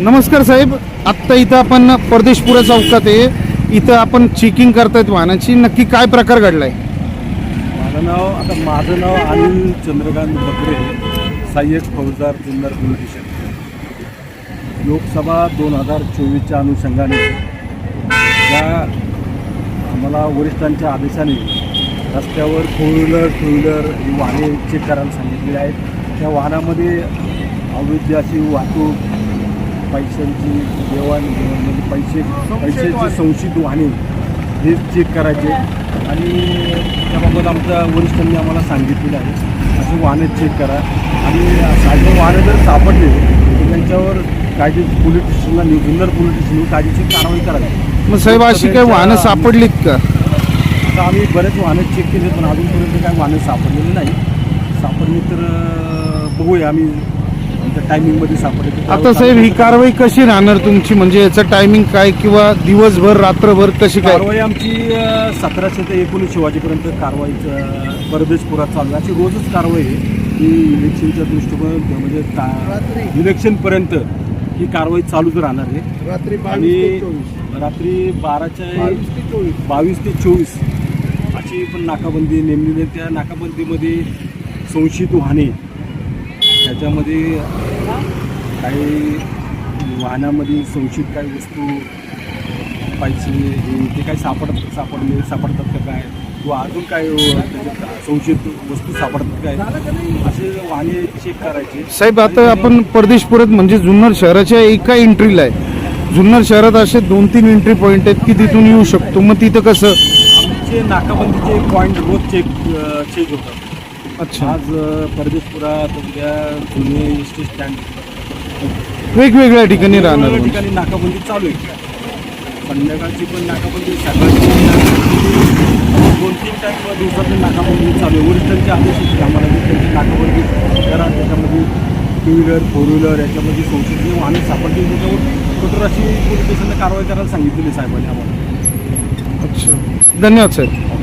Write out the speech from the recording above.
नमस्कार साहेब. आत्ता इथं आपण परदेशपुरा चौकात आहे. इथं आपण चेकिंग करतायत वाहनाची. नक्की काय प्रकार घडलाय? माझं नाव आता माझं नाव अनिल चंद्रकांत बकरे सहाय्यक फौजदार जुन्नर पोलीस स्टेशन. लोकसभा दोन हजार चोवीसच्या अनुषंगाने या आम्हाला वरिष्ठांच्या आदेशाने रस्त्यावर फोर व्हीलर टू व्हीलर ही वाहने चेक करायला सांगितलेली आहेत. त्या वाहनामध्ये अवैध अशी वाहतूक पैशांची देवाणघेवाण म्हणजे पैसे पैशाची संशित वाहने. हे चेक करायचे. आणि त्याबाबत आमच्या वरिष्ठांनी आम्हाला सांगितलेलं आहे. असे वाहनं चेक करा. आणि साधे वाहनं जर सापडले तर त्यांच्यावर कायदे पोलीस स्टेशनला नेऊन जुन्नर पोलीस स्टेशनला कायदेशीर कारवाई करावी. मग साहेब अशी काही वाहनं सापडलीत का? आता आम्ही बरेच वाहनं चेक केले पण अजूनपर्यंत काही वाहनं सापडलेली नाही. सापडली तर बघूया आम्ही आमच्या टायमिंगमध्ये सापडले आता साहेब ही कारवाई कशी राहणार तुमची? म्हणजे याचं टायमिंग काय किंवा दिवसभर रात्रभर कशी काय? कारवाई आमची सतराशे ते एकोणीसशे वाजेपर्यंत कारवाईचं परदेशपुरात चालू अशी रोजच कारवाई आहे. ही इलेक्शनच्या दृष्टिकोन म्हणजे इलेक्शनपर्यंत ही कारवाई चालूच राहणार आहे. रात्री आणि रात्री बाराच्या बावीस ते चोवीस. अशी पण नाकाबंदी नेमलेली आहे त्या नाकाबंदीमध्ये संशयित वाहने. त्याच्यामध्ये काही वाहनामध्ये संशयित काही वस्तू हे ते काही सापडत सापडले सापडतात का काय? किंवा अजून त्याच्यात संशयित वस्तू सापडतात काय? असे वाहने चेक करायचे. साहेब आता आपण परदेशपुरात म्हणजे जुन्नर शहराच्या एका एंट्रीला आहे. जुन्नर शहरात असे दोन तीन एंट्री पॉईंट आहेत की तिथून येऊ शकतो. मग तिथं कसं? आमचे नाकाबंदीचे पॉईंट रोज चेक चेक होतात. अच्छा. आज परदेशपुरात जुने एस स्टँड वेगवेगळ्या ठिकाणी राहणार वेगवेगळ्या म्हणजे. ठिकाणी नाकाबंदी चालू आहे. संध्याकाळची पण नाकाबंदी सकाळची दोन तीन टाईम दिवसातून नाकाबंदी चालू आहे. वरिष्ठांचे आदेश होते. आम्हाला की त्यांची नाकाबंदी करा त्याच्यामध्ये टू व्हीलर फोर व्हीलर याच्यामध्ये संशोधन वाहने सापडतील त्याच्यावर कठोर अशी पोलीस स्टेशनला कारवाई करायला सांगितलेली साहेबांनी आम्हाला. अच्छा. धन्यवाद साहेब.